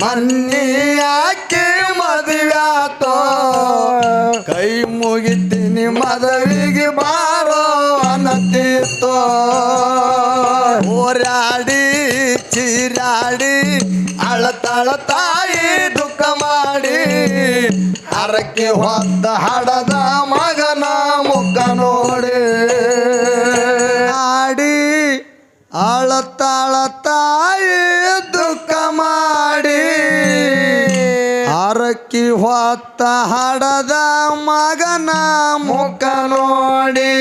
ಮನ್ನಿ ಯಾಕೆ ಮದುವ್ಯಾತೋ ಕೈ ಮುಗಿತೀನಿ, ಮದುವಿಗೆ ಬಾರೋ ಅನ್ನತಿತ್ತೋ ಓರಾಡಿ ಚೀರಾಡಿ, ಅಳತಳ ತಾಯಿ ದುಃಖ ಮಾಡಿ, ಹರಕೆ ಹೊತ್ತ ಹಡದ ಹರಕಿ ಹೊತ್ತ ಹಾಡದ ಮಗನ ಮುಖ ನೋಡಿ.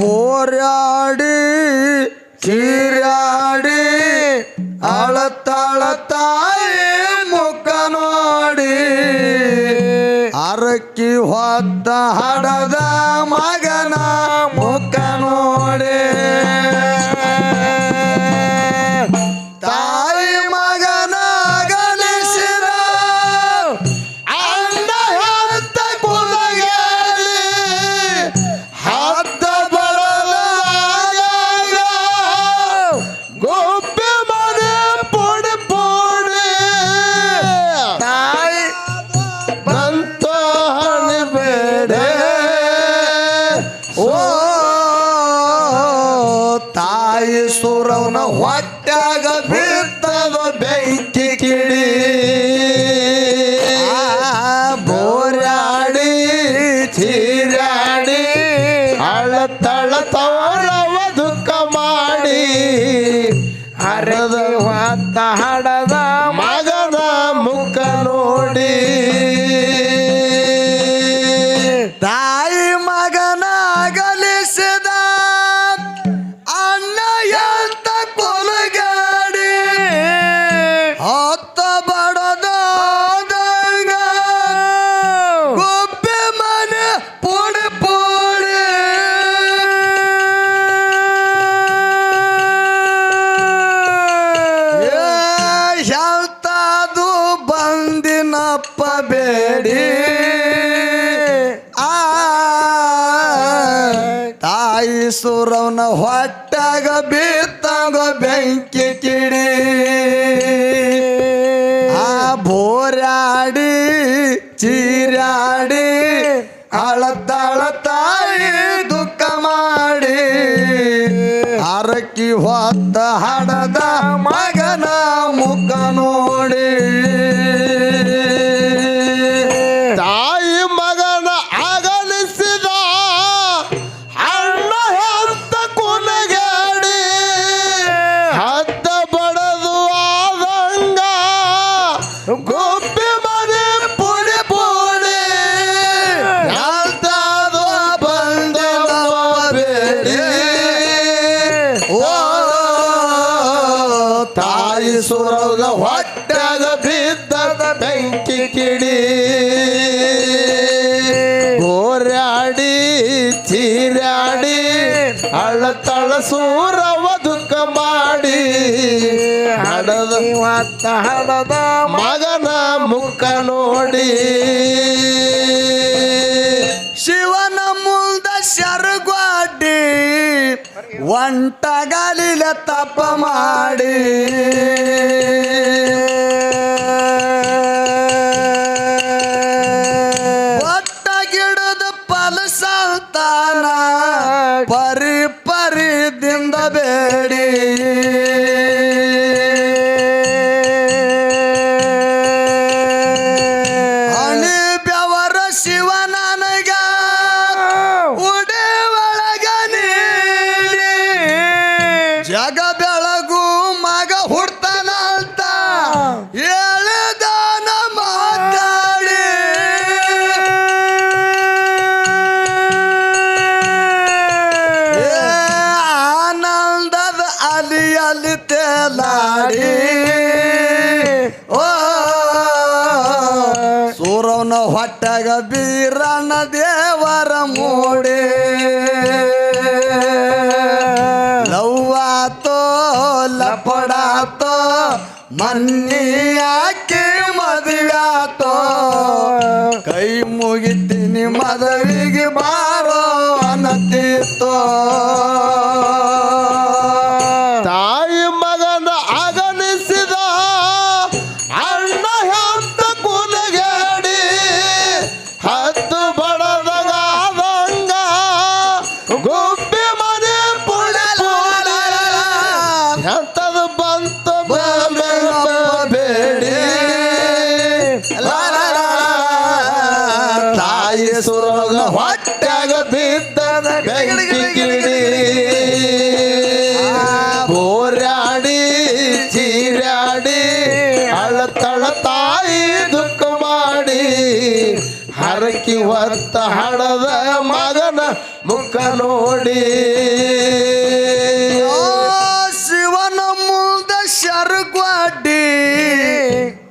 ಬೋರ್ಯಾಡಿ, ಚೀರ್ಯಾಡಿ ಅಳತಾಳ ತಾಯಿ ಮುಖ ನೋಡಿ. ಅರಕ್ಕಿ ಹೊತ್ತ ಹಾಡದ ಮಗನ ಓ ತಾಯಿ ಸೂರವನ ಹೊಟ್ಯಾಗ ತಾಯಿ ಸುರವನ ಹೊಟ್ಟಾಗ ಬೀತಾಗ ಬೆಂಕಿ ಕಿಡಿ. ಆ ಬೋರಾಡಿ ಚೀರಾಡಿ ಅಳತಾಳ ತಾಯಿ ದುಃಖ ಮಾಡಿ. ಹರಕಿ ಹೊತ್ತ ಹಡದ ಮಗನ ಮುಖ ನೋಡಿ. ಸೂರವ ದುಃಖ ಮಾಡಿ ಹಡದ ಹಡದ ಮಗನ ಮುಖ ನೋಡಿ. ಶಿವನ ಮುಂದ ಶರಗ್ವಾಡಿ ಒಂಟಗಲಿಲ ತಪ ಮಾಡಿ. ಸೂರವನ ಬೀರನ ದೇವರ ಮೂಡೆ. ಲವ್ವಾತೋ ಲಪಡಾತೋ ಮನ್ನಿ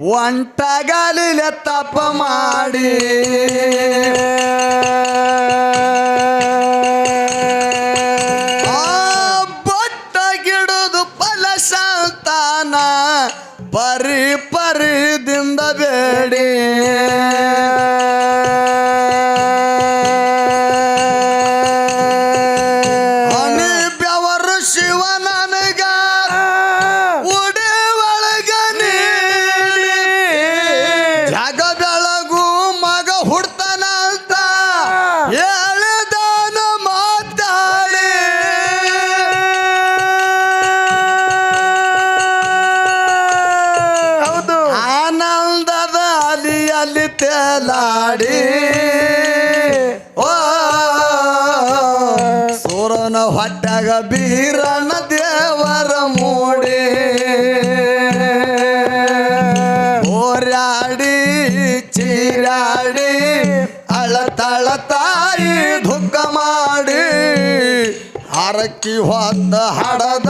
ಒಂಟಗಾಲಿಲೆ ತಪ್ಪ ಮಾಡಿ ತೇಲಾಡಿ ಓ, ಸೂರನ ಹೊಟ್ಟಾಗ ಬೀರನ ದೇವರ ಮೂಡಿ. ಓರಾಡಿ ಚೀರಾಡಿ, ಅಳತಳ ತಾಯಿ ದುಃಖ ಮಾಡಿ. ಹರಕಿ ಹೊತ್ತ ಹಡದ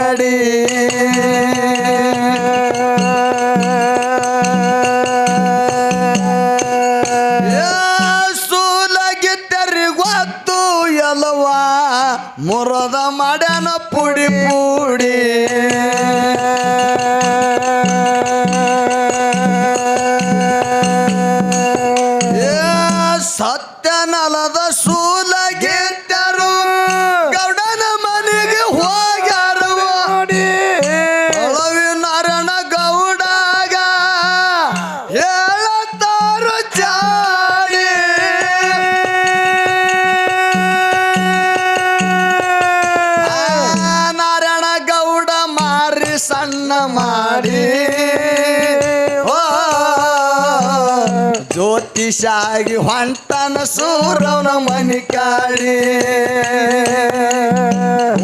ಬಂದೊಗಡಿ ಸೂಲಗಿದ್ದರಿ ಗೊತ್ತು ಎಲ್ಲವಾ ಮುರದ ಮಾಡ್ಯಾನ ಪುಡಿ ಜ್ಯೋತಿಷಾಗಿ ಹೊಂಟನ ಸೂರವನ ಮನಿ ಕಾಡಿ.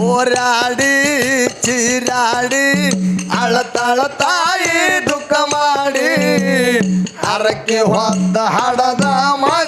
ಓರಾಡಿ ಚೀರಾಡಿ, ಅಳತಳ ತಾಯಿ ದುಃಖ ಮಾಡಿ ಅರಕ್ಕೆ ಹೊತ್ತ ಹಡದ ಮಗನ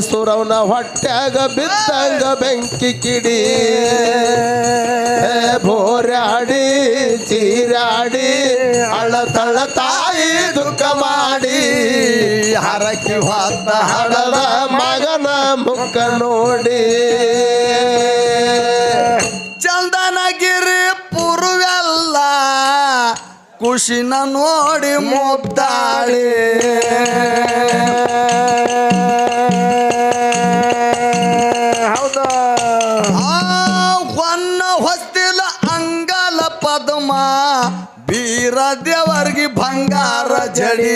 ಸುರವನ ಹೊಟ್ಯಾಗ ಬಿದ್ದಂಗ ಬೆಂಕಿ ಕಿಡಿ. ಬೋರಾಡಿ, ಚೀರಾಡಿ, ಅಳತಳ ತಾಯಿ ದುಃಖ ಮಾಡಿ. ಹರಕಿ ಹೊತ್ತ ಹಡದ ಮಗನ ಮುಖ ನೋಡಿ. ಚಂದನಗಿರಿ ಪುರುವೆಲ್ಲ ಖುಷಿನ ನೋಡಿ ಮುದ್ದಾಳಿ. ದೇವರ್ಗಿ ಬಂಗಾರ ಜಡಿ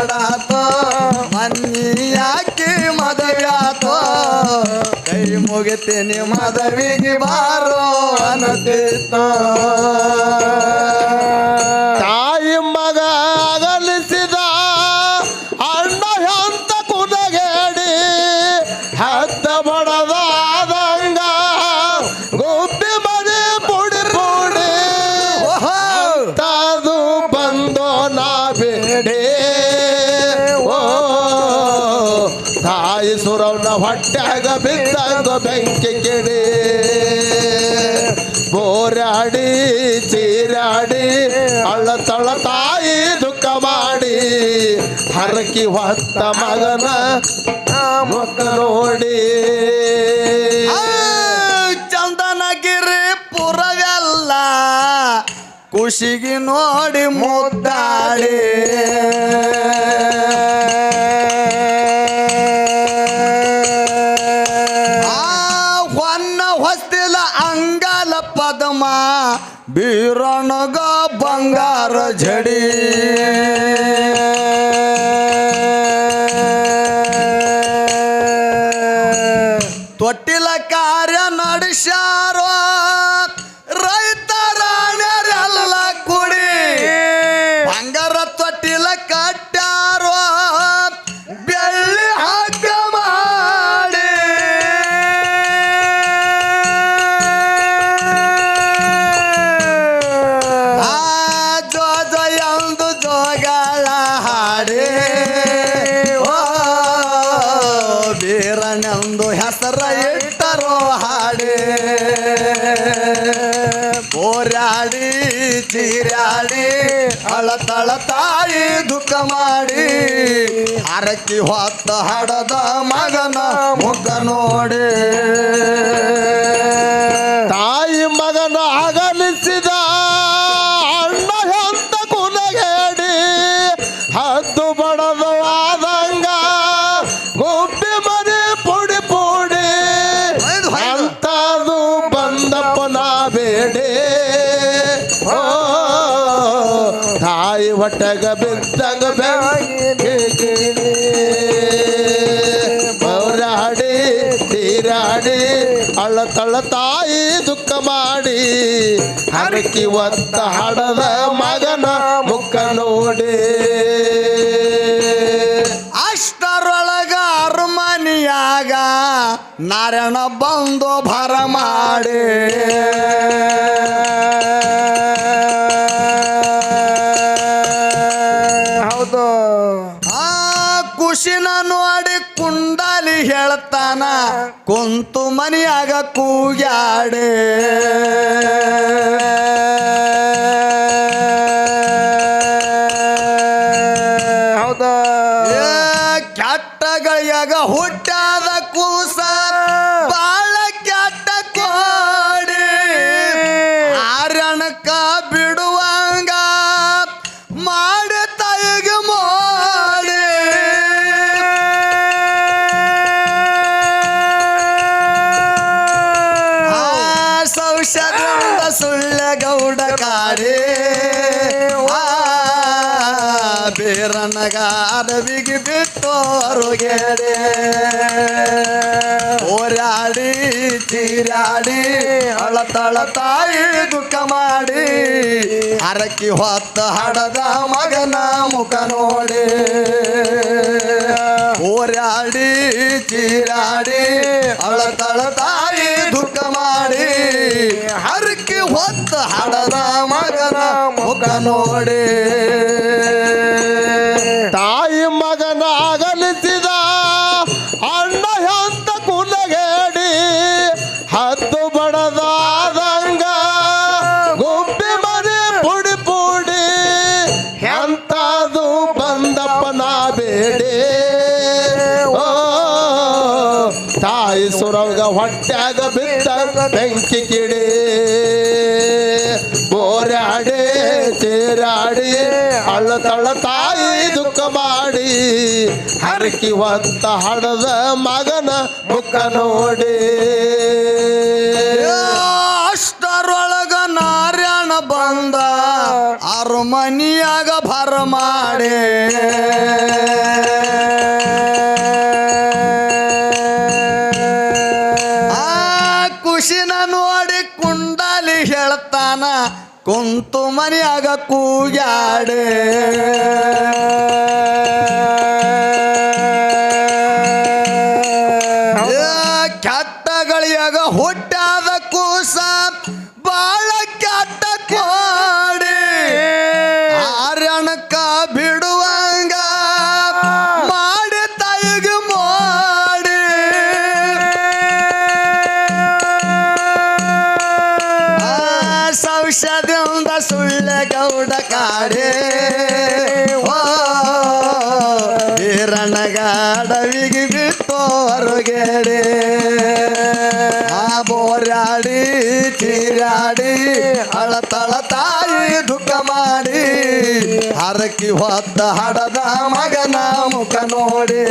ಮಾಡಾತೋ ಮನ್ನಿ ಯಾಕೆ ಮದವ್ಯಾತೋ. ಕೈ ಮುಗಿತೀನಿ ಮದವಿಗೆ ಬಾರೋ ಅನ್ನತಿತ್ತ ಸುರವನ ಬಿದ್ದಾಗ ಬೆಂಕಿ ಕೆಡೆ. ಬೋರಾಡಿ, ಚೀರಾಡಿ ಅಳ್ಳ ತಳ ತಾಯಿ ದುಃಖ ಮಾಡಿ. ಹರಕಿ ಹೊತ್ತ ಮಗನ ಮುಖ ನೋಡಿ. ಚಂದನಗಿರಿ ಪುರವೆಲ್ಲ ಖುಷಿಗೆ ನೋಡಿ ಮುದ್ದಾಡಿ. ಝಡಿ ತೊಟ್ಟಿಲ ಕಾರ್ಯ ನಡೆಸ್ಯಾರೋ ರೈತರಾಣ್ಯರೆಲ್ಲ ಕುಡಿ ಬಂಗಾರ ಅಳತಳ ತಾಯಿ ದುಃಖ ಮಾಡಿ ಅರಕಿ ಹೊತ್ತ ಹಡದ ಮಗನ ಮುಗ್ಗ ನೋಡಿ. ತಾಯಿ ಹೊಟ್ಟೆಗ ಬಿದ್ದಂಗ ಬೆಂಕಿ ಬೌರಾಡಿ ತೀರಾಡಿ, ಅಳತಳ ತಾಯಿ ದುಃಖ ಮಾಡಿ. ಹರಕಿ ಒತ್ತ ಹಡದ ಮಗನ ಮುಖ ನೋಡಿ. ಅಷ್ಟರೊಳಗ ಅರಮನಿಯಾಗ ನಾರಾಯಣ ಬಂದು ಭರ ಮಾಡಿ. ಕುಂತು ಮನೆಯಾಗ ಕೂಗ್ಯಾಡೆ. ಸೌಷಧದ ಕಾಡೇ ಗೌಡ ಕಾಡಿ. ಆ ಬೇರನಗ ಅರವಿಗೆ ಬಿಟ್ಟು ಅರುಗೆಡೆ. ಓರಾಡಿ ಚೀರಾಡಿ, ಅಳತಳ ತಾಯಿ ದುಃಖ ಮಾಡಿ ಅರಕಿ ಹೊತ್ತ ಹಡದ ಮಗನ ಮುಖ ನೋಡಿ. ಓರಾಡಿ ಚೀರಾಡಿ, ಅಳತಳ ತಾಯಿ ಹರಕಿ ಹೊತ್ತ ಹಡದ ಮಗನ ಮುಖ ನೋಡಿ. ಹೊಟ್ಯಾಗ ಬಿತ್ತ ಬೆಂಕಿ ಕಿಡಿ. ಬೋರಾಡಿ ತೇರಾಡಿ ತಳ್ಳ ತಾಯಿ ದುಃಖ ಮಾಡಿ. ಹರಕಿ ಹೊತ್ತ ಹಡದ ಮಗನ ಮುಖ ನೋಡಿ. ಅಷ್ಟರೊಳಗ ನಾರಾಯಣ ಬಂದ. ಅರಮನಿಯಾಗ ಭರ ಮಾಡಿ. ಮನುಷ್ಯನ ನೋಡಿ ಕುಂಡಲಿ ಹೇಳ್ತಾನ ಕುಂತು ಮನೆಯಾಗ ಕೂಗಾಡೆ ಕೆಟ್ಟ ಗಳಿಯಾಗ ಬೋರ್ಯಾಡಿ ಚೀರಾಡಿ ಅಳತಳ ತಾಯಿ ದುಃಖ ಮಾಡಿ, ಹರಕಿ ಹೊತ್ತ ಹಡದ ಮಗನ ಮುಖ ನೋಡಿ.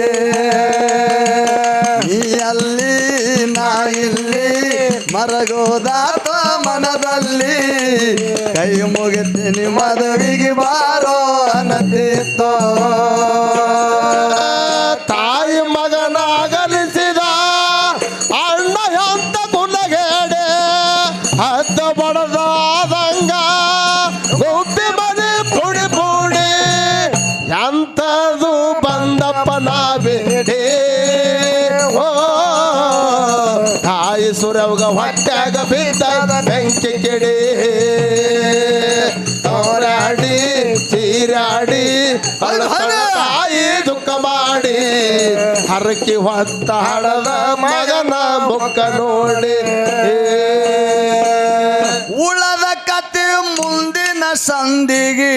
ಈ ಅಲ್ಲಿ, ನಾ ಇಲ್ಲಿ ಮರಗೋದಾತ ಮನದಲ್ಲಿ, ಕೈ ಮುಗಿತೀನಿ ಮದುವಿಗೆ ಬಾರೋ ಅನ್ನತಿತ್ತೋ ತಾಯಿ ಸುರವ್ಗ ಹೊಟ್ಯಾಗ ಬಿದ್ದ ಬೆಂಕಿ ಕಿಡಿ. ಹೋರಾಡಿ ಚೀರಾಡಿ ಅಳತಳ ತಾಯಿ ದುಃಖ ಮಾಡಿ. ಹರಕಿ ಹೊತ್ತ ಹಡದ ಮಗನ ಮುಖ ನೋಡಿ. ಉಳದ ಕತೆ ಮುಂದಿನ ಸಂದಿಗೆ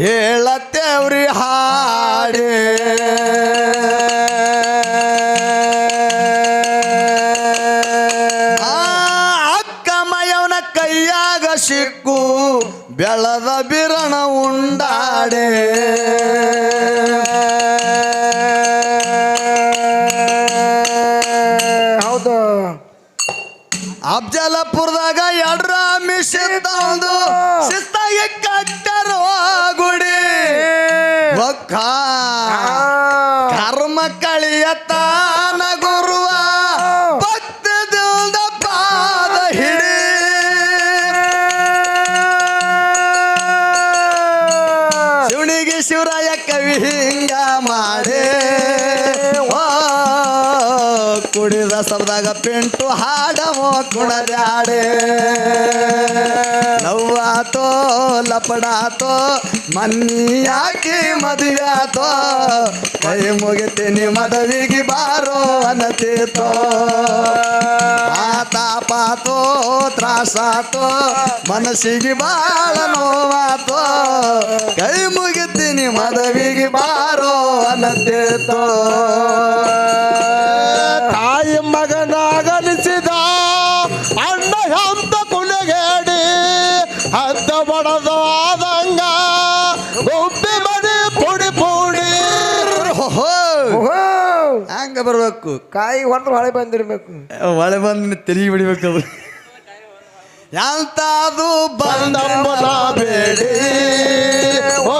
ಹೇಳತ್ತೇವ್ರಿ ಹಾಡೆ. ಉಂಡಾಡೆ ಹೌದು. ಅಫ್ಜಲಪುರದಾಗ ಎರಡರ ಮಿಷನ್ ಒಂದು ಶಿಸ್ತಾಗಿ ಕಟ್ಟರು ಗುಡಿ. ಕರ್ಮ ಕಳಿಯತಾನ ಕುಣದ್ಯಾಡೆ ನವ್ವಾತೋ, ಲಪಡಾತೋ, ಮನ್ಯಾಕಿ ಮದುವ್ಯಾತೋ, ಕೈ ಮುಗಿತೀನಿ ಮದುವಿಗೆ ಬಾರೋ ಅನ್ನತಿತ್ತೋ ಆತಾಪಾತೋ ತ್ರಾಸಾತೋ, ಮನಸ್ಸಿಗೆ ಬಾಳ ನೋವಾತೋ, ಕೈ ಮುಗಿತೀನಿ ಮದುವಿಗೆ ಬಾರೋ ಅನತೀತೋ. ತಾಯಿ ಮಗನಾಗಲಿಸಿದ ಹಂಗ ಬರ್ಬೇಕು ಕಾಯಿ ಹೊಡೆದು ಹೊಳೆ ಬಂದಿರಬೇಕು. ಹೊಳೆ ಬಂದು ತೆರಿಗೆ ಬಿಡಬೇಕು ಅದು. ಎಂತಾದು ಬಂದಮ್ಮನ ಬೇಡಿ. ಓ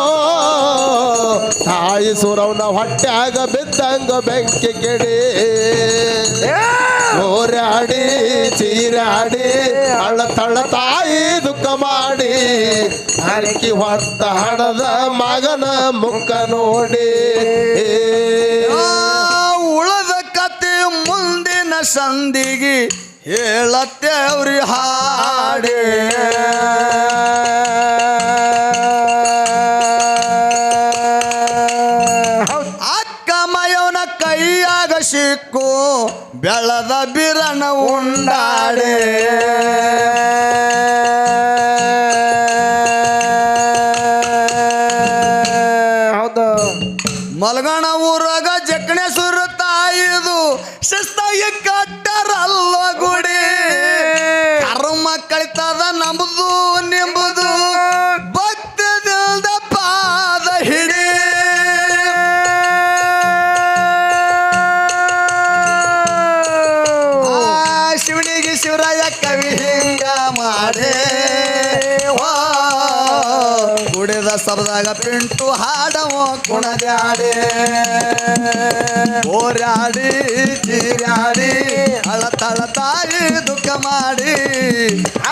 ತಾಯಿ ಸುರವನ ಹೊಟ್ಯಾಗ ಬಿದ್ದಂಗ ಬೆಂಕಿ ಕೆಡಿ. ಓರಾಡಿ ಚೀರಾಡಿ ಅಳತಳ ತಾಯಿ ದುಃಖ ಮಾಡಿ. ಹರಕಿ ಹೊತ್ತ ಹಡದ ಮಗನ ಮುಖ ನೋಡಿ. ಸಂದಿಗೆ ಹೇಳತ್ತೇವ್ರಿ ಹಾಡೆ. ಅಕ್ಕ ಮಯವನ ಕೈಯಾಗ ಸಿಕ್ಕು ಬೆಳದ ಬಿರಣ ಉಂಡಾಡೆ. ಹೌದು. ಮಲಗಣ ಊರಾಗ ಜಕಣೇಶ್ವರ ತಾಯಿದು ಶಿಸ್ತಾಗಿ ಕಟ್ಟರಲ್ಲ ಗುಡಿ. ಕರ್ಮ ಕಳಿತದ ನಮ್ದು. ಸಬದಾಗ ಪಿಂಟು ಹಾಡವೋ ಕುಣದ್ಯಾಡೆ ಓರ್ಯಾಡಿ ಚೀರ್ಯಾಡಿ ಅಳತಳ ತಾಯಿ ದುಃಖ ಮಾಡಿ.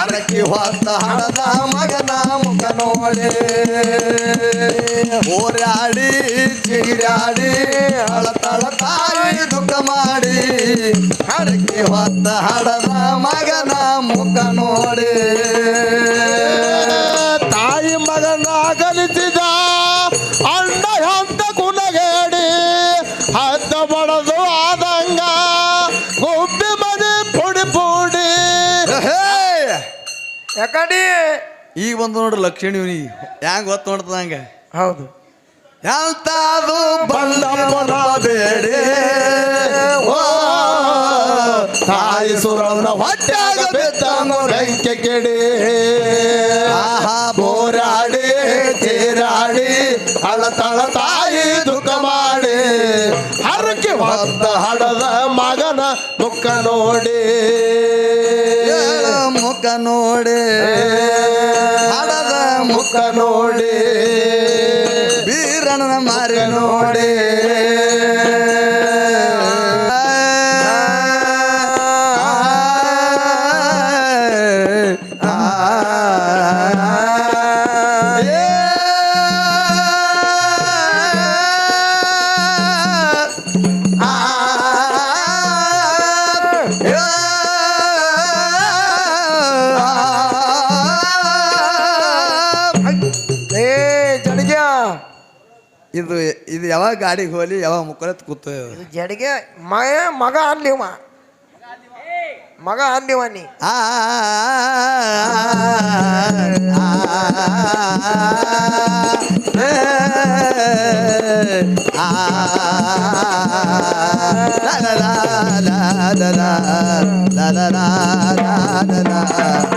ಅರಕಿ ಹೊತ್ತ ಹಣದ ಮಗನ ಮುಖ ನೋಡಿ. ಓರಾಡಿ ಚೀರಾಡಿ ಅಳತಳ ತಾಯಿ ದುಃಖ ಮಾಡಿ. ಅರಕಿ ಹೊತ್ತ ಹಣದ ಮಗನ ಮುಖ ನೋಡಿ. ಯಾಕಡಿ? ಈಗ ಬಂದು ನೋಡ್ರಿ ಲಕ್ಷಣಿ ಇವನಿಗೆ ಹ್ಯಾಂಗ ಗೊತ್ತ ನೋಡ್ತದ ಹಂಗ ಹೌದು. ಎಂತಾದು ಬಂದ ಬೇಡಿ. ಓ ತಾಯಿ ಸುರವನ ಹೊಟ್ಟಾಗ ಬಿದ್ದಂಗ ಬೆಂಕೆ ಕೆಡಿ. ಆಹಾ ಬೋರಾಡಿ ತೇರಾಡಿ ಅಳತಳ ತಾಯಿ ದುಃಖ ಮಾಡಿ. ಹರಕೆ ಹೊತ್ತ ಹಡದ ಮಗನ ಮುಖ ನೋಡಿ. ನೋಡಿ. ಹಡದ ಮುಖ ನೋಡಿ. ಬೀರಣ್ಣನ ಮಾರಿ ನೋಡಿ. ಇದು ಇದು ಯಾವಾಗ ಗಾಡಿಗೆ ಹೋಲಿ ಯಾವಾಗ ಮುಕ್ಕಲತ್ ಕೂತ ಇದು ಜಡಿಗೆ ಮಗ ಮಗ ಅನ್ಲಿವ ಮಗ ಅನ್ಲಿವ ನೀ ಆ ಆ ಆ la la